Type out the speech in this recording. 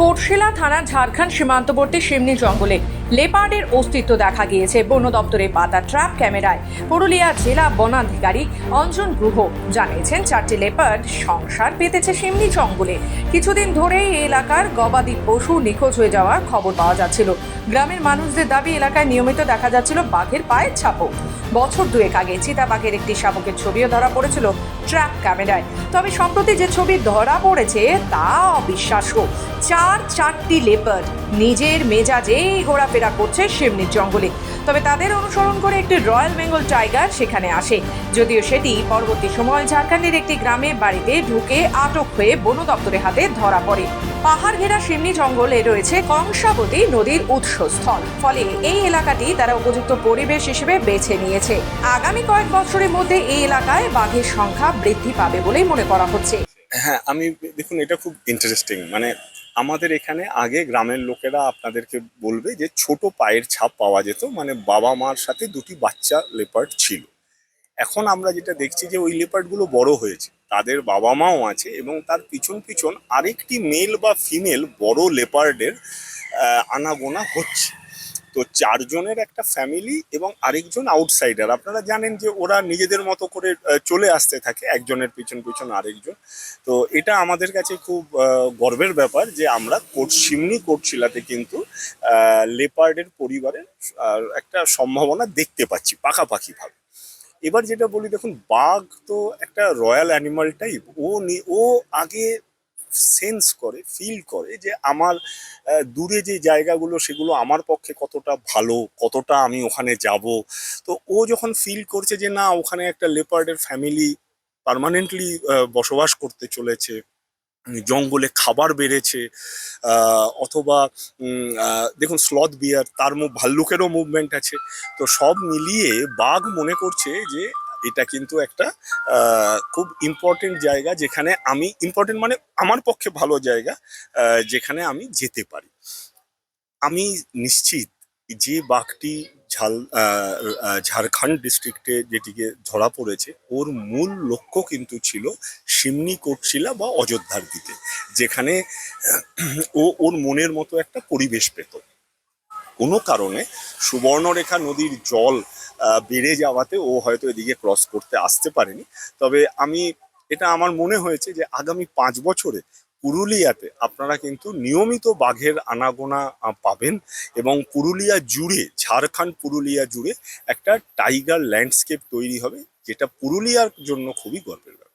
কোটশিলা থানা ঝাড়খণ্ড সীমান্তবর্তী সিমনি জঙ্গলে লেপার্ডের অস্তিত্ব দেখা গিয়েছে। বন দপ্তরের পাতা ট্র্যাপ ক্যামেরায়। পুরুলিয়া জেলা বনাধিকারী অঞ্জন গুহ জানিয়েছেন, চারটি লেপার্ড সংসার পেতেছে সিমনি জঙ্গলে। কিছুদিন ধরেই এলাকার গবাদি পশু নিখোঁজ হয়ে যাওয়ার খবর পাওয়া যাচ্ছিল। গ্রামের মানুষদের দাবি, এলাকায় নিয়মিত দেখা যাচ্ছিল বাঘের পায়ের ছাপও। বছর দুয়েক আগে চিতাবাঘের একটি শাবকের ছবিও ধরা পড়েছিল ট্র্যাপ ক্যামেরায়। তবে সম্প্রতি যে ছবি ধরা পড়েছে, তা অবিশ্বাস্য। চার চারটি লেপার্ড নিজের মেজাজেই ঘোরাফেরা করছে সিমনির জঙ্গলে। তবে তাদের অনুসরণ করে একটি রয়্যাল বেঙ্গল টাইগার সেখানে আসে। যদিও সেটি পরবর্তী সময় ঝাড়খণ্ডের একটি গ্রামে বাড়িতে ঢুকে আটক হয়ে বন দপ্তরের হাতে ধরা পড়ে। পাহাড় ঘেরা সিমনি জঙ্গলে রয়েছে কংসাবতী নদীর উৎসস্থল। ফলে এই এলাকাটি তারা উপযুক্ত পরিবেশ হিসেবে বেছে নিয়েছে। আগামী কয়েক বছরের মধ্যে এই এলাকায় বাঘের সংখ্যা বৃদ্ধি পাবে বলেই মনে করা হচ্ছে। হ্যাঁ আমি দেখুন, এটা খুব ইন্টারেস্টিং মানে আমাদের এখানে আগে গ্রামের লোকেরা আপনাদেরকে বলবে যে ছোট পায়ের ছাপ পাওয়া যেত মানে বাবা মার সাথে দুটি বাচ্চা লেপার্ড ছিল। এখন আমরা যেটা দেখছি যে ওই লেপার্ডগুলো বড় হয়েছে। তাদের বাবা মাও আছে এবং তার পিছন পিছন আরেকটি মেল বা ফিমেল বড় লেপার্ডের আনাগোনা হচ্ছে। তো চারজনের একটা ফ্যামিলি এবং আরেকজন আউটসাইডার আপনারা জানেন যে ওরা নিজেদের মতো করে চলে আসতে থাকে, একজনের পিছন পিছন আরেকজন। তো এটা আমাদের কাছে খুব গর্বের ব্যাপার যে আমরা কোট সিমনি কোটশিলাতে কিন্তু লেপার্ডের পরিবারের একটা সম্ভাবনা দেখতে পাচ্ছি পাকাপাকিভাবে। এবার যেটা বলি, দেখুন, বাঘ তো একটা রয়্যাল অ্যানিমাল টাইপ ও ও আগে সেন্স করে ফিল করে যে আমার দূরে যে জায়গাগুলো সেগুলো আমার পক্ষে কতটা ভালো, কতটা আমি ওখানে যাব। তো ও যখন ফিল করছে যে না, ওখানে একটা লেপার্ডের ফ্যামিলি পার্মানেন্টলি বসবাস করতে চলেছে, জঙ্গলে খাবার বেড়েছে অথবা দেখুন স্লথ বিয়ার তার ভাল্লুকেরও মুভমেন্ট আছে। তো সব মিলিয়ে বাঘ মনে করছে যে এটা কিন্তু একটা খুব ইম্পর্টেন্ট জায়গা যেখানে আমি ইম্পর্টেন্ট মানে আমার পক্ষে ভালো জায়গা যেখানে আমি যেতে পারি। আমি নিশ্চিত যে বাঘটি ঝাল ঝাড়খণ্ড ডিস্ট্রিক্টে যেটিকে ধরা পড়েছে, ওর মূল লক্ষ্য কিন্তু ছিল সিমনি কোটশিলা বা অযোধ্যার দিকে, যেখানে ও ওর মনের মতো একটা পরিবেশ পেত। কোনো কারণে সুবর্ণরেখা নদীর জল বেড়ে যাওয়াতে ও হয়তো এদিকে ক্রস করতে আসতে পারেনি। তবে আমি, এটা আমার মনে হয়েছে যে আগামী পাঁচ বছরে পুরুলিয়াতে আপনারা কিন্তু নিয়মিত বাঘের আনাগোনা পাবেন এবং পুরুলিয়া জুড়ে, ঝাড়খণ্ড পুরুলিয়া জুড়ে একটা টাইগার ল্যান্ডস্কেপ তৈরি হবে, যেটা পুরুলিয়ার জন্য খুবই গর্বের ব্যাপার।